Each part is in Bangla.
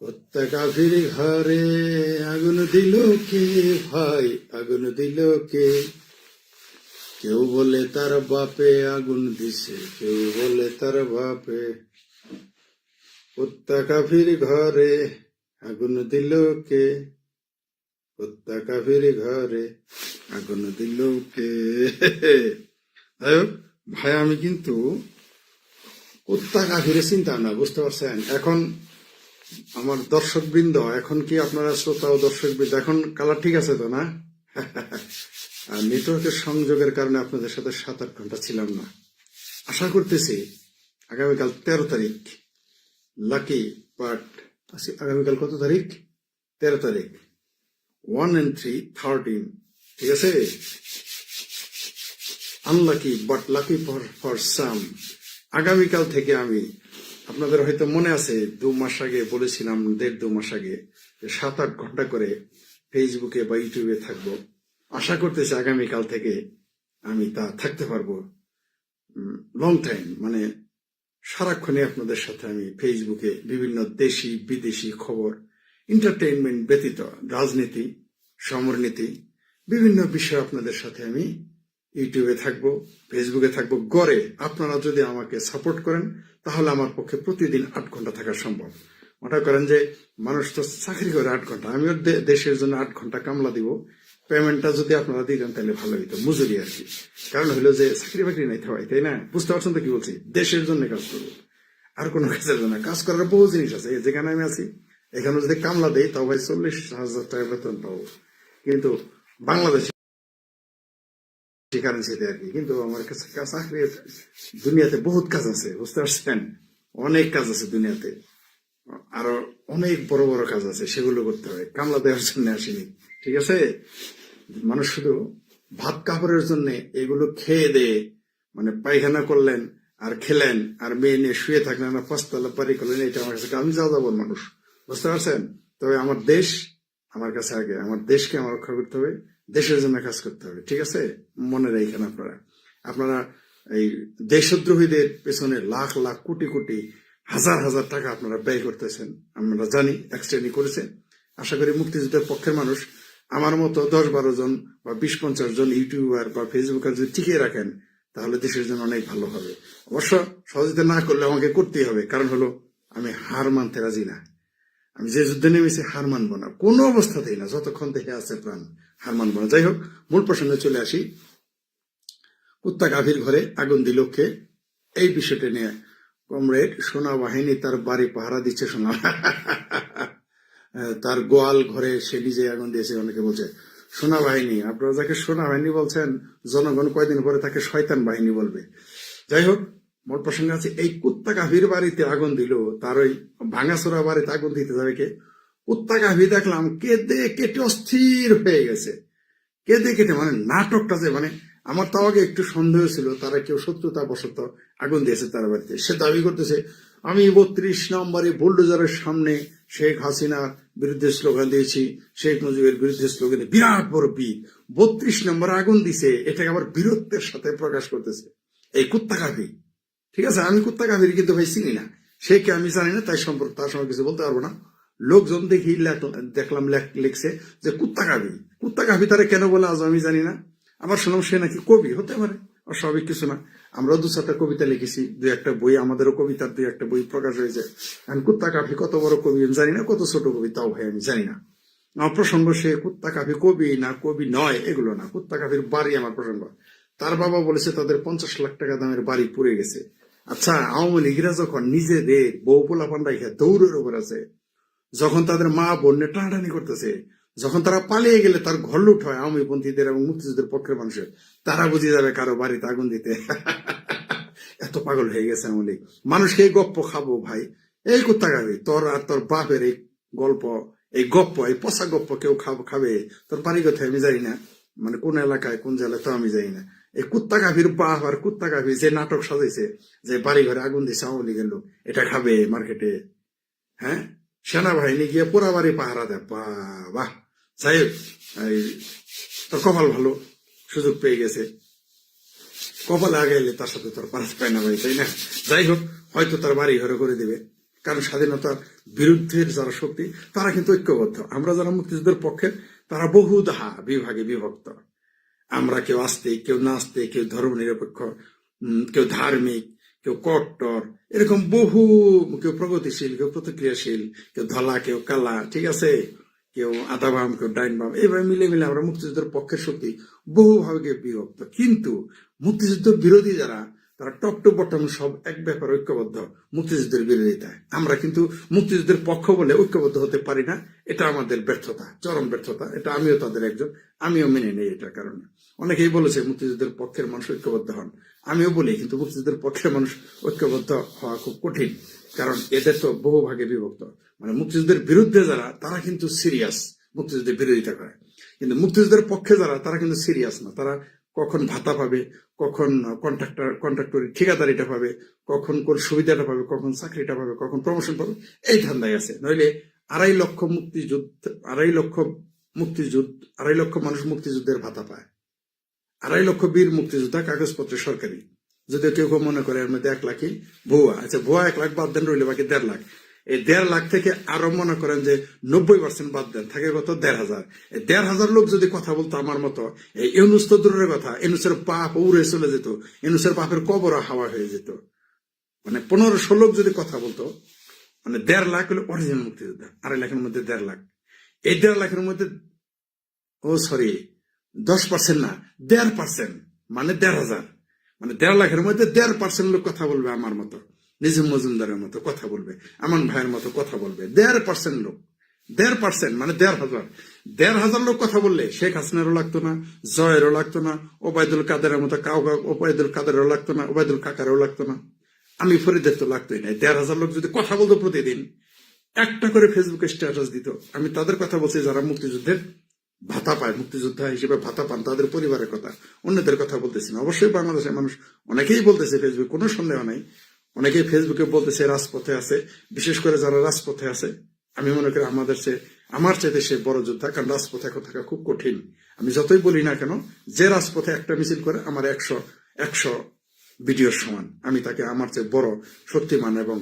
কুত্তা কাফির ঘরে আগুন দিল কে? ভাই আগুন দিল কে? কেউ বলে তার বাপে আগুন দিছে, কেউ বলে তার বাপে। কুত্তা কাফির ঘরে আগুন দিল কে? কুত্তা কাফির ঘরে আগুন দিল কে? ভাই, আমি কিন্তু কুত্তা কাফিরে চিন্তা না বুঝতে পারছেন? এখন আমার দর্শক বৃন্দ এখন কি আপনারা শ্রোতা ও দর্শক বৃন্দ এখন কালার ঠিক আছে তো না? নেটওয়ার্কের সংযোগের কারণে আপনাদের সাথে সাত আট ঘণ্টা ছিলাম না। আশা করতেছি আগামীকাল তেরো তারিখ লাকি বাট আগামীকাল কত তারিখ? তেরো তারিখ। ওয়ান এন্ড থ্রি থার্টিন ঠিক আছে? Unlucky but lucky for for some আগামীকাল থেকে আমি আপনাদের হয়তো মনে আছে, দু মাস আগে বলেছিলাম, দেড় দু মাস আগে সাত আট ঘণ্টা করে ফেসবুকে বা ইউটিউবে থাকব। আশা করতেছি আগামীকাল থেকে আমি তা থাকতে পারব। লং টাইম মানে সারাক্ষণে আপনাদের সাথে আমি ফেসবুকে বিভিন্ন দেশি, বিদেশি খবর এন্টারটেইনমেন্ট ব্যতীত রাজনীতি, সমরনীতি, বিভিন্ন বিষয় আপনাদের সাথে আমি ইউটিউবে থাকব, ফেসবুকে থাকব, গড়ে আপনারা যদি আমাকে সাপোর্ট করেন, তাহলে আমার পক্ষে প্রতিদিন আট ঘণ্টা থাকা সম্ভব। মনে করেন যে মানুষ তো চাকরি করে আট ঘণ্টা, আমিও দেশের জন্য আট ঘণ্টা কামলা দিব, পেমেন্টটা যদি আপনারা দিতেন তাহলে ভালো হইতো মজুরি আর কি। কারণ হলো যে চাকরি বাকরি নাই থাই তাই না? বুঝতে পারছেন তো কি বলছি? দেশের জন্য কাজ করব। আর কোনো কাজের জন্য। কাজ করার বহু জিনিস আছে যেখানে আমি আছি, এখানে যদি কামলা দেই, তাও ভাই চল্লিশ হাজার টাকা বেতন পাবো। কিন্তু বাংলাদেশে কারেন্সিতে আর কি। কিন্তু আমার কাছে চাকরি দুনিয়াতে বহুত কাজ আছে, বুঝতে পারছেন? অনেক কাজ আছে দুনিয়াতে। আরও অনেক বড় বড় কাজ আছে, সেগুলো করতে হবে কামলা দেওয়ার জন্য আসেনি, ঠিক আছে? মানুষ শুধু ভাত কাপড়ের জন্য এগুলো খেয়ে দে মানে পায়খানা করলেন, আর খেলেন, আর মেয়ে নিয়ে শুয়ে থাকলেন, আর পাঁচতলা পারি করলেন, এটা আমার কাছে আমি যা যাব মানুষ, বুঝতে পারছেন? তবে আমার দেশ আমার কাছে আগে, আমার দেশকে আমার রক্ষা করতে হবে। দেশের জন্য কাজ করতে হবে, ঠিক আছে? মনে রাখেন আপনারা। আপনারা এই দেশদ্রোহীদের পেছনে লাখ লাখ কোটি কোটি হাজার হাজার টাকা আপনারা ব্যয় করতেছেন, আমরা জানি এক্সটেন্ডি করেছে আশা করি মুক্তিযুদ্ধের পক্ষের মানুষ আমার মতো দশ বারো জন বা বিশ পঞ্চাশ জন ইউটিউবার বা ফেসবুকার যদি টিকিয়ে রাখেন, তাহলে দেশের জন্য অনেক ভালো হবে। অবশ্য সহযোগিতা না করলে আমাকে করতেই হবে, কারণ হলো আমি হার মানতে রাজি না। আমি যে যুদ্ধে নেমেছি হার মানবো না। কোনো অবস্থাতেই না, যতক্ষণ দেখে আছে প্রাণ, হার মানবো না। যাই হোক, মূল প্রসঙ্গে চলে আসি। কুত্তা গাভীর ঘরে আগুন দিল কে? এই বিষয়টা নিয়ে কমরেড, সোনা বাহিনী তার বাড়ি পাহারা দিচ্ছে সোনা। তার গোয়াল ঘরে সে নিজে আগুন দিয়েছে, অনেকে বলছে। সোনা বাহিনী, আপনারা যাকে সোনা বাহিনী বলছেন, জনগণ কয়দিন পরে তাকে শয়তান বাহিনী বলবে। যাই হোক মোট প্রসঙ্গে আছে, এই কুত্তা গাভীর বাড়িতে আগুন দিল, তার ওই ভাঙাচোরা বাড়িতে আগুন দিতে যাবে কে? কুত্তা গাভী দেখলাম কেঁদে কেটে অস্থির হয়ে গেছে। কেঁদে কেটে মানে নাটকটা যে মানে আমার তাও আগে একটু সন্দেহ ছিল, তারা কেউ শত্রুতা বশত আগুন দিয়েছে তার বাড়িতে। সে দাবি করতেছে, আমি বত্রিশ নম্বরে বুলডোজারের সামনে শেখ হাসিনার বিরুদ্ধে স্লোগান দিয়েছি, শেখ মুজিবের বিরুদ্ধে স্লোগান বিরাট বড় বীর বত্রিশ নম্বরে আগুন দিছে, এটাকে আবার বীরত্বের সাথে প্রকাশ করতেছে। এই কুত্তা গাভী। ঠিক আছে, আমি কুত্তা গাভীর কিন্তু ভাই চিনি না। সে কে আমি জানি না, তাই সম্পর্কে তার সঙ্গে কিছু বলতে পারব না। লোকজন দেখি দেখলাম লেখ- লিখছে যে কুত্তা গাভী কুত্তা গাভী তারা কেন বলে আজ আমি জানি না। আবার শুনলাম সে নাকি কবি, হতে পারে, অস্বাভাবিক কিছু না। আমরাও দু চারটা কবিতা লিখেছি, দুই একটা বই, আমাদেরও কবিতার দুই একটা বই প্রকাশ হয়েছে। এখন কুত্তা কাফি কত বড় কবি আমি জানি না, কত ছোট কবি তাও ভাই আমি জানি না। আমার প্রসঙ্গ সে কুত্তা কাফি কবি না কবি নয়, এগুলো না। কুত্তা কাফির বাড়ি আমার প্রসঙ্গ। তার বাবা বলেছে তাদের পঞ্চাশ লাখ টাকা দামের বাড়ি পুড়ে গেছে। আচ্ছা আওয়ামী লীগরা যখন নিজেদের বউ পোলা পান্ডা খেয়ে দৌড়ের উপর আছে, যখন তাদের মা বোন টানাটানি করতেছে, যখন তারা পালিয়ে গেলে তার ঘর লুট হয় আওয়ামী পন্থীদের এবং মুক্তিযুদ্ধের পক্ষের মানুষের, তারা বুঝে যাবে কারও বাড়িতে আগুন দিতে। এত পাগল হয়ে গেছে আওয়ামী লীগ। মানুষকে এই গপ্প খাব ভাই। এই কুত্তা খাবে তোর আর তোর বাপের এই গল্প, এই গপ্প, এই পচা গপ্প কেউ খাব- খাবে? তোর বাড়ি কোথায় আমি জানি না। মানে কোন এলাকায়, কোন জেলায় তো আমি জানি না। এই কুত্তা বাপ আর কুত্তা গাভী যে নাটক সাজাইছে, যে বাড়ি ঘরে আগুন দিছে, আওয়ামী লীগের লোক, এটা খাবে মার্কেটে। হ্যাঁ? সেনাবাহিনী গিয়ে পুরা বাড়ি পাহারা দেয়। বাহ! যাই তোর কপাল ভালো, সুযোগ পেয়ে গেছে। কপালে আগে এলে তার সাথে তোর পারাত পায় না ভাই, তাই না? যাই হোক, হয়তো তার বাড়ি ঘরে করে দেবে। কারণ স্বাধীনতার বিরুদ্ধে যারা শক্তি, তারা কিন্তু ঐক্যবদ্ধ। আমরা যারা মুক্তিযুদ্ধের পক্ষে, তারা বহুধা বিভাগে বিভক্ত। আমরা কেউ আস্তিক কেউ নাস্তিক কেউ ধর্ম নিরপেক্ষ কেউ ধার্মিক, কেউ কট্টর, এরকম বহু, কেউ প্রগতিশীল, কেউ প্রতিক্রিয়াশীল, কেউ ধলা, কেউ কালা, ঠিক আছে? কেউ আধা বাম, কেউ ডাইন বাম, এইভাবে মিলে মিলে আমরা মুক্তিযুদ্ধের পক্ষের শক্তি বহুভাবে বিভক্ত। কিন্তু মুক্তিযুদ্ধ বিরোধী যারা তারা টপ টু বটম সব এক ব্যাপার ঐক্যবদ্ধ, মুক্তিযুদ্ধের বিরোধিতায়। আমরা কিন্তু মুক্তিযুদ্ধের পক্ষ বলে ঐক্যবদ্ধ হতে পারি না। এটা আমাদের ব্যর্থতা, চরম ব্যর্থতা। এটা আমিও তাদের একজন, আমিও মেনে নেই এটার কারণে। অনেকেই বলেছে মুক্তিযুদ্ধের পক্ষের মানুষ ঐক্যবদ্ধ হন। আমিও বলি, কিন্তু মুক্তিযুদ্ধের পক্ষের মানুষ ঐক্যবদ্ধ হওয়া খুব কঠিন, কারণ এদের তো বহু ভাগে বিভক্ত। মানে মুক্তিযুদ্ধের বিরুদ্ধে যারা, তারা কিন্তু সিরিয়াস মুক্তিযুদ্ধের বিরোধিতা করে। কিন্তু মুক্তিযুদ্ধের পক্ষে যারা, তারা কিন্তু সিরিয়াস না। তারা কখন ভাতা পাবে, কখন কন্ট্রাক্টর কন্ট্রাক্টর ঠিকাদারিটা পাবে, কখন কোন সুবিধাটা পাবে, কখন চাকরিটা পাবে, কখন প্রমোশন পাবে, এই ধান্দায় আছে। নইলে আড়াই লক্ষ মুক্তিযুদ্ধ, আড়াই লক্ষ মুক্তিযুদ্ধ, আড়াই লক্ষ মানুষ মুক্তিযুদ্ধের ভাতা পায়। আড়াই লক্ষ বীর মুক্তিযোদ্ধা কাগজপত্র সরকারি। যদি কেউ কেউ মনে করে এর মধ্যে এক লাখই ভুয়া। আচ্ছা ভুয়া এক লাখ বাদ দেন, রইলে বাকি দেড় লাখ। এই দেড় লাখ থেকে আরও মনে করেন যে নব্বই পার্সেন্ট বাদ দেন, থাকে কত? দেড় হাজার। এই দেড় হাজার লোক যদি কথা বলতো আমার মতো, এই ইউনুস তো দূরের কথা, ইউনুসের পাপ উড়ে চলে যেত, ইউনুসের পাপের কবর হাওয়া হয়ে যেত। মানে পনেরোশো লোক যদি কথা বলতো মানে দেড় লাখ হলো অরিজিনাল মুক্তিযোদ্ধা, আড়াই লাখের মধ্যে দেড় লাখ। এই দেড় লাখের মধ্যে, ও সরি, দশ পার্সেন্ট না, দেড় পার্সেন্ট মানে দেড় হাজার। মানে দেড় লাখের মধ্যে দেড় পার্সেন্ট লোক কথা বলবে আমার মতো। নিজম মজুমদারের মতো কথা বলবে আমার ভাইয়ের মতো কথা বলবে। দেড় পার্সেন্ট লোক, দেড় পার্সেন্ট মানে দেড় হাজার। দেড় হাজার লোক কথা বললে শেখ হাসিনারও লাগতো না, জয়েরও লাগতো না, ওবায়দুল কাদেরের মতো কাউ ওবায়দুল কাদেরও লাগতো না, ওবায়দুল কাকারও লাগতো না। আমি ফরিদের তো লাগতোই না দেড় হাজার লোক যদি কথা বলতো প্রতিদিন, একটা করে ফেসবুকে স্ট্যাটাস দিত। আমি তাদের কথা বলছি, যারা মুক্তিযুদ্ধের ভাতা পায়, মুক্তিযোদ্ধা হিসেবে ভাতা পান, তাদের পরিবারের কথা, অন্যদের কথা বলতেছি না। অবশ্যই বাংলাদেশের মানুষ অনেকেই বলতেছে ফেসবুক কোনো সন্দেহ নাই। অনেকেই ফেসবুকে বলতেছে, রাজপথে আছে। বিশেষ করে যারা রাজপথে আছে, আমি মনে করি আমাদের সে আমার চাইতে সে বড় যোদ্ধা, কারণ রাজপথে এখন থাকা খুব কঠিন। আমি যতই বলি না কেন, যে রাজপথে একটা মিছিল করে, আমার একশো একশো ভিডিওর সমান। আমি তাকে আমার চেয়ে বড়, শক্তিমান এবং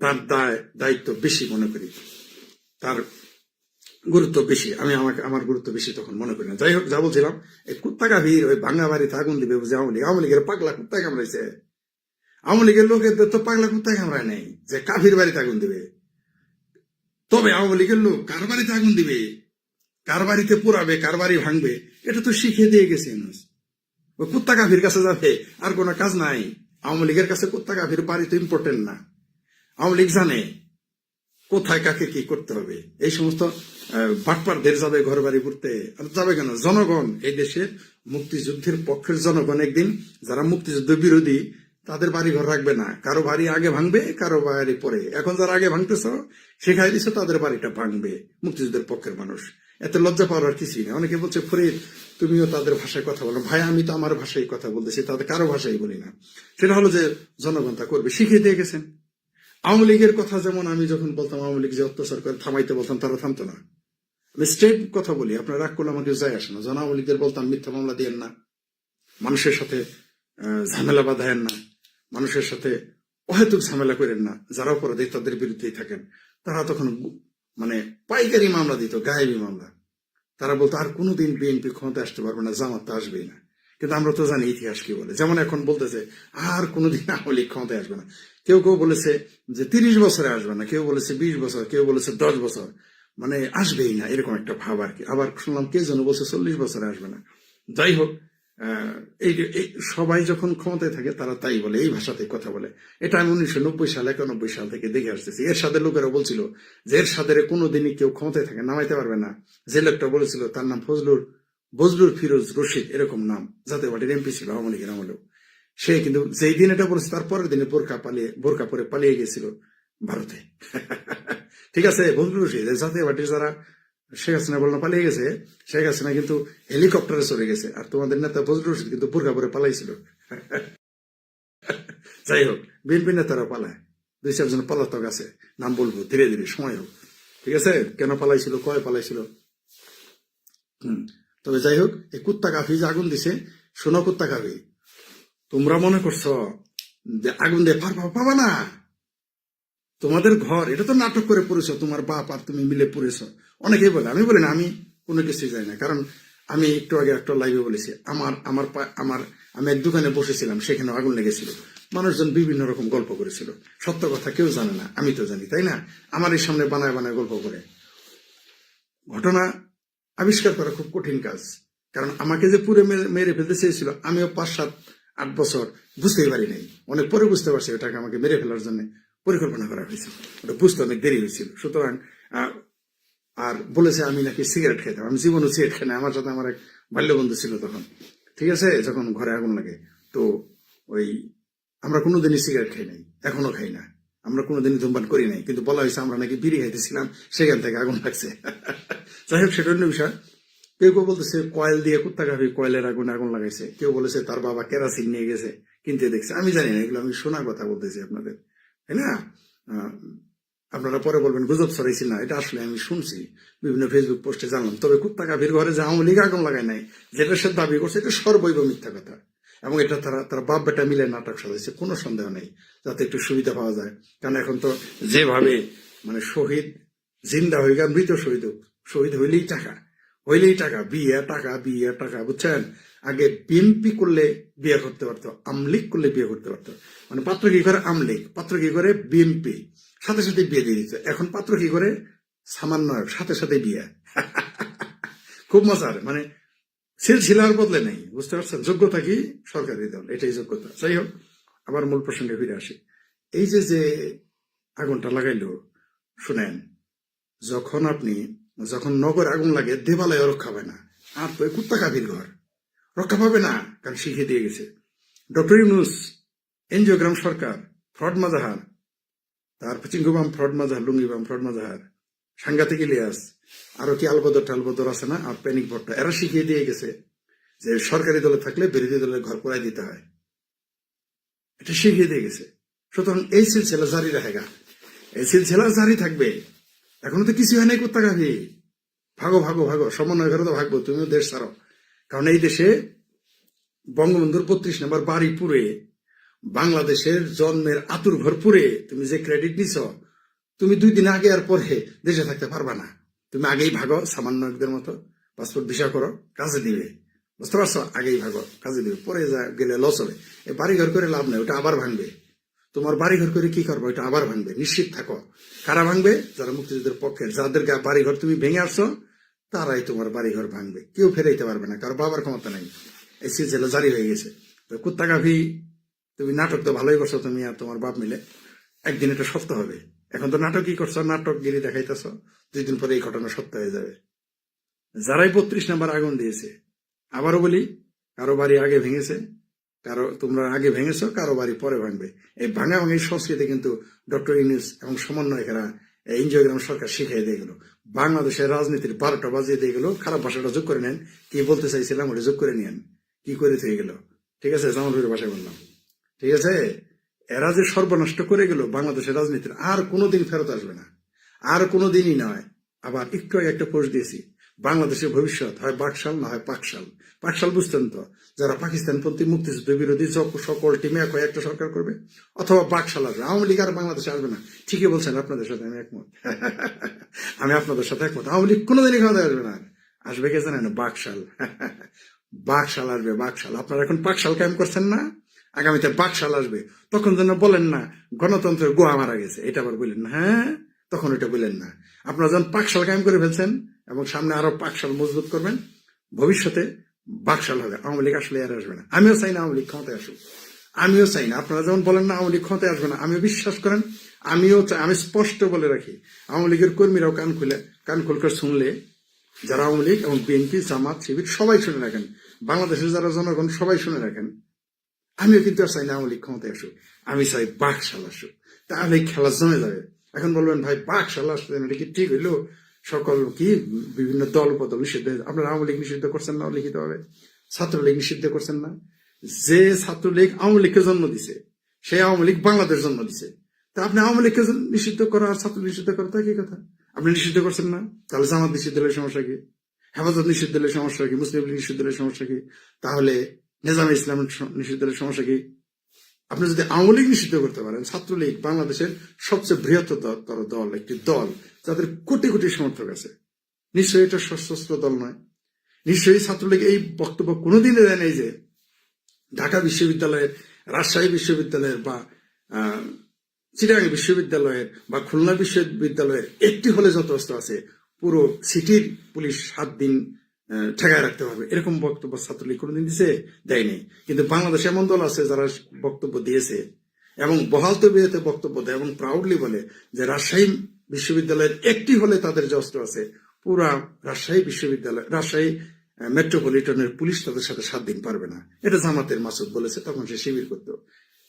তার দায়, দায়িত্ব বেশি মনে করি। তার গুরুত্ব বেশি। আমি আমাকে, আমার গুরুত্ব বেশি তখন মনে করি না। যাই হোক, যা বলছিলাম, এই কুত্তা গাভীর ওই ভাঙ্গা বাড়িতে আগুন দিবে বুঝে আওয়ামী লীগ, আওয়ামী লীগের পাগলা কুত্তা কামড়াইছে। আওয়ামী লীগের লোকেদের তো পাগলা কুত্তা কামড়ায় নেই যে কাফির বাড়িতে আগুন দিবে। তবে আওয়ামী লীগের লোক কার বাড়িতে আগুন দিবে? কার বাড়িতে পুরাবে? কার বাড়ি ভাঙবে? এটা তো শিখিয়ে দিয়ে গেছে কুত্তা কাফির কাছে যাবে, আর কোনো কাজ নাই। আওয়ামী লীগের কাছে কুত্তা কাফির বাড়ি তো ইম্পর্টেন্ট না। আওয়ামী লীগ জানে কোথায় কাকে কি করতে হবে। এই সমস্ত বাটপারদের যাবে ঘর বাড়ি ঘুরতে আর যাবে কেন? জনগণ, এই দেশের মুক্তিযুদ্ধের পক্ষের জনগণ একদিন, যারা মুক্তিযুদ্ধ বিরোধী তাদের বাড়ি ঘর রাখবে না। কারও বাড়ি আগে ভাঙবে, কারও বাড়ি পরে। এখন যারা আগে ভাঙতেছ, শেখাই দিছো, তাদের বাড়িটা ভাঙবে, মুক্তিযুদ্ধের পক্ষের মানুষ। এত লজ্জা পাওয়ার আর কিছুই না অনেকে বলছে ফরিদ তুমিও তাদের ভাষায় কথা বলো। ভাই, আমি তো আমার ভাষায় কথা বলতেছি, তাদের কারও ভাষাই বলি না। সেটা হলো যে, জনগণ তা করবে। শিখিয়ে দিয়ে গেছেন। আওয়ামী লীগের কথা যেমন আমি যখন বলতাম, আওয়ামী লীগ যে অত্যাচার করে থামাইতে বলতাম, তারা থামতো না। আমি স্ট্রেট কথা বলি, আপনার রাগ করলে আমাকে যায় আসে না। জন আওয়ামী লীগের বলতাম, মিথ্যা মামলা দিয়েন না। মানুষের সাথে ঝামেলা বাঁধায়েন না। মানুষের সাথে অহেতুক ঝামেলা করেন না। যারা অপরাধী, তাদের বিরুদ্ধেই থাকেন। তারা তখন মানে পাইকারি মামলা দিত, গায়েবী মামলা। তারা বলতো, আর কোনোদিন বিএনপি ক্ষমতা আসতে পারবে না, জামাত আসবেই না। কিন্তু আমরা তো জানি ইতিহাস কি বলে। যেমন এখন বলতেছে, আর কোনোদিন আওয়ামী লীগ ক্ষমতায় আসবে না। কেউ কেউ বলেছে যে তিরিশ বছরে আসবে না, কেউ বলেছে বিশ বছর, কেউ বলেছে দশ বছর। মানে আসবেই না, এরকম একটা ভাব আর কি। আবার শুনলাম কে যেন বলছে চল্লিশ বছরে আসবে না। যাই হোক সবাই যখন ক্ষমতায় থাকে, তারা তাই বলে, এই ভাষাতে কথা বলে। এটা আমি উনিশশো নব্বই সাল, একানব্বই সাল থেকে দেখে আসতেছি। এর সাথে লোকেরা বলছিল যে এর সাথে কোনোদিনই কেউ ক্ষমতায় থাকে, নামাইতে পারবে না। যে লোকটা বলেছিল, তার নাম ফজলুর বজলুর ফিরোজ রশিদ এরকম নাম। জাতীয় পার্টির এমপি ছিল, আওয়ামী লীগের আমলেও। সে কিন্তু যেই দিন এটা বলেছে, তার পরের দিনে বোরকা পালিয়ে বোরকা পরে পালিয়ে গেছিল ভারতে। ঠিক আছে বজলুর রশিদ, জাতীয় পার্টির যারা শেখ হাসিনা বলনা পালিয়ে গেছে। শেখ হাসিনা কিন্তু হেলিকপ্টারে চলে গেছে। আর তোমাদের নেতা বজলুর রশিদ কিন্তু বোরকা পরে পালাইছিল। যাই হোক, বিএনপি নেতারা পালায়। দুই চারজন পলাতক আছে। নাম বলব, ধীরে ধীরে, সময় হোক। ঠিক আছে? কেন পালাইছিল, কয় পালাইছিল? হুম, তবে যাই হোক, এই কুত্তা কাফি যে আগুন দিছে, শোনো কুত্তা কাফি। তোমরা মনে করছ যে আগুন দিয়ে পার পাবা না? তোমাদের ঘর, এটা তো নাটক করে পড়েছ, তোমার বাপ আর তুমি মিলে পড়েছ। অনেকেই বলে, আমি বলি না, আমি কোনো কিছুই যাই না, কারণ আমি একটু আগে একটা লাইভে বলেছি, আমার আমার আমার, আমি এক দোকানে বসেছিলাম, সেখানে আগুন লেগেছিল। মানুষজন বিভিন্ন রকম গল্প করেছিল। সত্য কথা কেউ জানে না, আমি তো জানি, তাই না? আমার এই সামনে বানায় বানায় গল্প করে। ঘটনা আবিষ্কার করা খুব কঠিন কাজ, কারণ আমাকে যে পুরে মেরে- মেরে ফেলতে চেয়েছিল, আমিও পাঁচ, সাত, আট বছর বুঝতেই পারি নাই। অনেক পরে বুঝতে পারছি ওটাকে আমাকে মেরে ফেলার জন্য। পরিকল্পনা করা হয়েছিল ওটা বুঝতে অনেক দেরি হয়েছিল। সুতরাং আর বলেছে আমি নাকি সিগারেট খেতাম আমি জীবনে সিগারেট খাই না আমার সাথে আমার এক বাল্যবন্ধু ছিল তখন। ঠিক আছে? যখন ঘরে আগুন লাগে। তো ওই, আমরা কোনোদিনই সিগারেট খাই নাই। এখনও খাই না। আমরা কোনোদিনই ধূমপান করি নাই। কিন্তু বলা হয়েছে আমরা নাকি বিড়ি খাইতেছিলাম। সেখান থেকে আগুন লাগছে। যাই হোক, সেটা অন্য বিষয়। কেউ কেউ বলতেছে, কয়েল দিয়ে কুত্তা কয়েলের আগুন আগুন লাগাইছে। কেউ বলেছে, তার বাবা কেরাসিন নিয়ে গেছে, কিনতে দেখছে। আমি জানি না, এগুলো আমি শোনা কথা বলতেছি আপনাদের। তাই না? আপনারা পরে বলবেন, গুজব ছড়াইছি না। এটা আসলে আমি শুনছি, বিভিন্ন ফেসবুক পোস্টে জানলাম। তবে কুত্তা গাভীর ঘরে যে আওয়ামী লীগ আগুন লাগায় নাই, যেটা সে দাবি করছে, এটা সর্বৈব মিথ্যা কথা। এবং এটা তারা তারা বাপ বেটা মিলে নাটক সাজাইছে, কোনো সন্দেহ নেই, যাতে একটু সুবিধা পাওয়া যায়। কারণ এখন তো যেভাবে মানে শহীদ জিন্দা হয়ে গেল মৃত শহীদ। শহীদ হইলেই টাকা হইলেই টাকা, বিয়ে টাকা বিয়ে, টাকা, বুঝছেন? আগে বিএমপি করলে বিয়ে করতে পারতো আমলিক করলে বিয়ে করতে পারতো। মানে পাত্র কি করে? আমলিক পাত্র কি করে? বিএমপি সাথে সাথে বিয়ে দিয়ে দিত এখন পাত্র কি করে? সামান্য সাথে সাথে বিয়ে। খুব মজার। মানে সিলসিলার বদলে নেই, বুঝতে পারছেন? যোগ্যতা কি? সরকারি দল। এটাই যোগ্যতা। যাই হোক, আবার মূল প্রসঙ্গে ফিরে আসি। এই যে যে আগুনটা লাগাইলো, শুনেন, যখন আপনি, যখন নগর আগুন লাগে, দেবালয় রক্ষা পায় না। আর তো কুত্তা কাবির ঘর। রক্ষা পাবে না, কারণ শিখিয়ে দিয়ে গেছে। ডক্টর ইউনুস এনজিওগ্রাম সরকার, ফ্রড মাজাহার তারপর চিঙ্গুবাম ফ্রড মাজাহার লুঙ্গিবাম ফ্রড মাজাহার, সাংঘাতিক ইলিয়াস, আরও কি আলবদর টালবদর আছে না, আর প্যানিক ভট্ট, এরা শিখিয়ে দিয়ে গেছে যে সরকারি দলে থাকলে বিরোধী দলের ঘর করাই দিতে হয়। এটা শিখিয়ে দিয়ে গেছে। সুতরাং এই সিলসিলা জারি রাখেগা। এই সিলসিলা জারি থাকবে। এখনও তো কিছু হয় নাই কুত্তাকাভি ভাগো ভাগো ভাগো, সমন্বয় করে তো ভাগবো, তুমিও দেশ ছাড়ো। কারণ এই দেশে বঙ্গবন্ধুর বত্রিশ নম্বর বাড়ি পুরে বাংলাদেশের জন্মের আতুর ঘর পুরে তুমি যে ক্রেডিট নিছ, তুমি দুই দিন আগে আর পরে দেশে থাকতে পারবা না। তুমি আগেই ভাগো, সামান্য একদের মতো পাসপোর্ট ভিসা করো, কাজে দিবে। বুঝতে পারছ? আগেই ভাগো, কাজে দিবে। পরে যা গেলে লস হবে। বাড়ি ঘর করে লাভ নেই, ওটা আবার ভাঙবে। তোমার বাড়ি ঘর করে কি করব? এটা আবার ভাঙবে। নিশ্চিত থাকো। কারা ভাঙবে? যারা মুক্তিযুদ্ধের পক্ষে যাদের বাড়ি ঘর তুমি ভেঙে আসছো তারাই তোমার বাড়ি ঘর ভাঙবে। কেউ ফেরাইতে পারবে না, কারও বাবার ক্ষমতা নাই। এই সিলসিলা জারি হয়ে গেছে। তো কুত্তা গাভি তুমি নাটক তো ভালোই করছ তুমি আর তোমার বাপ মিলে। একদিন এটা সত্য হবে। এখন তো নাটকই করছ নাটক গিরি দেখাইতেছ। দুই দিন পরে এই ঘটনা সত্য হয়ে যাবে। যারাই বত্রিশ নাম্বার আগুন দিয়েছে, আবারও বলি, কারও বাড়ি আগে ভেঙেছে, কারও তোমরা আগে ভেঙেছো, কারও বাড়ি পরে ভাঙবে। এই ভাঙা ভাঙির সংস্কৃতি কিন্তু ডক্টর ইউনুস এবং সমন্বয়কেরা এনজিওগ্রাম সরকার শিখিয়ে দিয়ে গেল। বাংলাদেশের রাজনীতির বারোটা বাজিয়ে দিয়ে গেল, খারাপ ভাষাটা যোগ করে নেন। কি বলতে চাইছিলাম ওটা যোগ করে নেন কি করে থেকে গেল? ঠিক আছে, জামালপুরের ভাষায় বললাম। ঠিক আছে? এরা যে সর্বনষ্ট করে গেল, বাংলাদেশের রাজনীতির আর কোনোদিন ফেরত আসবে না। আর কোনোদিনই নয়। আবার একটু একটা পোস্ট দিয়েছি। বাংলাদেশের ভবিষ্যৎ হয় বাকশাল না হয় পাকশাল। পাকশাল বুঝতেন তো, যারা পাকিস্তানপন্থী মুক্তিযুদ্ধ বিরোধী সকল টিমে এক একটা সরকার করবে? অথবা বাকশাল আসবে। আওয়ামী লীগ আর বাংলাদেশে আসবে না। ঠিকই বলছেন, আপনাদের সাথে আমি একমত। আমি আপনাদের সাথে একমত। আওয়ামী লীগ কোনোদিনই ক্ষমতায় আসবে না। আসবে কে জানেন? বাকশাল। বাকশাল আসবে, বাকশাল। আপনারা এখন পাকশাল কায়েম করছেন না? আগামীতে বাকশাল আসবে। তখন যেন বলেন না, গণতন্ত্রের গোয়া মারা গেছে। এটা আবার বললেন হ্যাঁ? তখন এটা বললেন না। আপনারা যখন পাকশাল কায়েম করে ফেলছেন এবং সামনে আরও পাকশাল মজবুত করবেন। ভবিষ্যতে বাকশাল হবে, আওয়ামী লীগ আসলে আর আসবে না। আমিও চাই না আওয়ামী লীগ ক্ষমতায় আসুক। আমিও চাই না। আপনারা যেমন বলেন না, আওয়ামী লীগ ক্ষমতায় আসবে না, আমিও বিশ্বাস করেন, আমিও আমি স্পষ্ট বলে রাখি, আওয়ামী লীগের কর্মীরাও কান খুলে, কান খুল করে শুনলে, যারা আওয়ামী লীগ এবং বিএনপি, জামাত, শিবির, সবাই শুনে রাখেন, বাংলাদেশের যারা জনগণ, সবাই শুনে রাখেন, আমিও কিন্তু আর চাই না আওয়ামী লীগ ক্ষমতায় আসুক, আমি চাই বাকশাল আসুক। তাহলে খেলা জমে যাবে। এখন বলবেন, ভাই বাকশাল আসতেন এটা কি ঠিক হইল? সকল কি? বিভিন্ন দল উপদল নিষিদ্ধ আপনারা আওয়ামী লীগ নিষিদ্ধ করছেন না লিখিত হবে ছাত্রলীগ নিষিদ্ধ করছেন না? যে ছাত্রলীগ আওয়ামী লীগকে জন্ম দিছে, সেই আওয়ামী লীগ বাংলাদেশ জন্ম দিছে। তা আপনি আওয়ামী লীগকে নিষিদ্ধ করা আর ছাত্র নিষিদ্ধ করা, তা কি কথা? আপনি নিষিদ্ধ করছেন না? তাহলে জামাত নিষিদ্ধ হলে সমস্যা কি? হেফাজত নিষিদ্ধ হলে সমস্যা কি? মুসলিম লীগ নিষিদ্ধ হলে সমস্যা কি? তাহলে নিজামে ইসলাম নিষিদ্ধ হলে সমস্যা কি? আপনি যদি আওয়ামী লীগ নিষিদ্ধ করতে পারেন, ছাত্রলীগ বাংলাদেশের সবচেয়ে বৃহত্তর দল, একটি দল, যাদের কোটি কোটি সমর্থক আছে। নিশ্চয়ই এটা সশস্ত্র দল নয়। নিশ্চয়ই ছাত্রলীগ এই বক্তব্য কোনোদিনই দেয় নাই যে ঢাকা বিশ্ববিদ্যালয়ের, রাজশাহী বিশ্ববিদ্যালয়ের বা চিটাগাং বিশ্ববিদ্যালয়ের বা খুলনা বিশ্ববিদ্যালয়ের একটি হলে যথেষ্ট আছে। পুরো সিটির পুলিশ সাত দিন ঠেকায় রাখতে পারবে এরকম বক্তব্য ছাত্রলীগ কোনোদিন দিছে? দেয়নি কিন্তু বাংলাদেশে এমন দল আছে যারা বক্তব্য দিয়েছে এবং বহাল তবিয়তে বক্তব্য দেয় এবং প্রাউডলি বলে যে রাজশাহী বিশ্ববিদ্যালয়ের একটি হলে তাদের যে অস্ত্র আছে, পুরা রাজশাহী বিশ্ববিদ্যালয়, রাজশাহী মেট্রোপলিটনের পুলিশ তাদের সাথে সাত দিন পারবে না। এটা জামাতের মাসুদ বলেছে, তখন সে শিবির করত।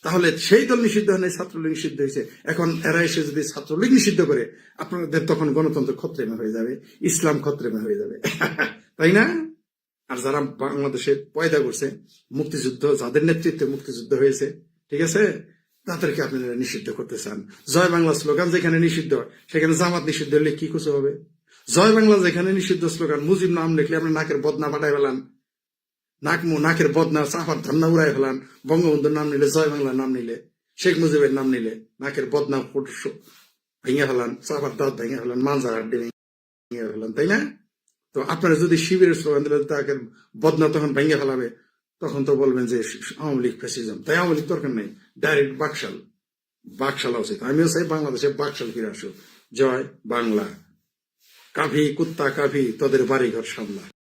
তাহলে সেই দল নিষিদ্ধ হয় নাই, ছাত্রলীগ নিষিদ্ধ হয়েছে। এখন এরা এসে যদি ছাত্রলীগ নিষিদ্ধ করে, আপনাদের তখন গণতন্ত্র খত্রেমে হয়ে যাবে, ইসলাম খত্রেমে হয়ে যাবে। তাই না? আর যারা বাংলাদেশে পয়দা করছে, মুক্তিযুদ্ধ, যাদের নেতৃত্বে মুক্তিযুদ্ধ হয়েছে, ঠিক আছে? তাদেরকে আপনারা নিষিদ্ধ করতে চান। জয় বাংলা স্লোগান যেখানে নিষিদ্ধ, সেখানে জামাত নিষিদ্ধ হলে কি কিছু হবে? জয় বাংলা যেখানে নিষিদ্ধ স্লোগান, মুজিব নাম লিখলে আপনি নাকের বদনা ফাটাই ফেলান। নাক নাকের বদনা, চাপার ধন্না উড়াই ফেলান। বঙ্গবন্ধুর নাম নিলে জয় বাংলার নাম নিলে, শেখ মুজিবের নাম নিলে নাকের বদনা ভেঙে ফেলান, চাপার দাঁত ভেঙে ফেলান, মাঞ্জার ভেঙে ফেলান, তাই না? তো আপনারা যদি শিবিরের স্লোগান দিলে তাকে বদনা তখন ভেঙে ফেলাবে, তখন তো বলবেন যে আওয়ামী লীগ ফ্যাসিজম তাই আওয়ামী লীগ দরকার নেই। ডাইরেক্ট বাকশাল। বাকশালা উচিত। আমিও চাই বাংলাদেশে বাকশাল ফিরে আসুক। জয় বাংলা। কাভি কুত্তা, কাভি, তোদের বাড়িঘর সামলা।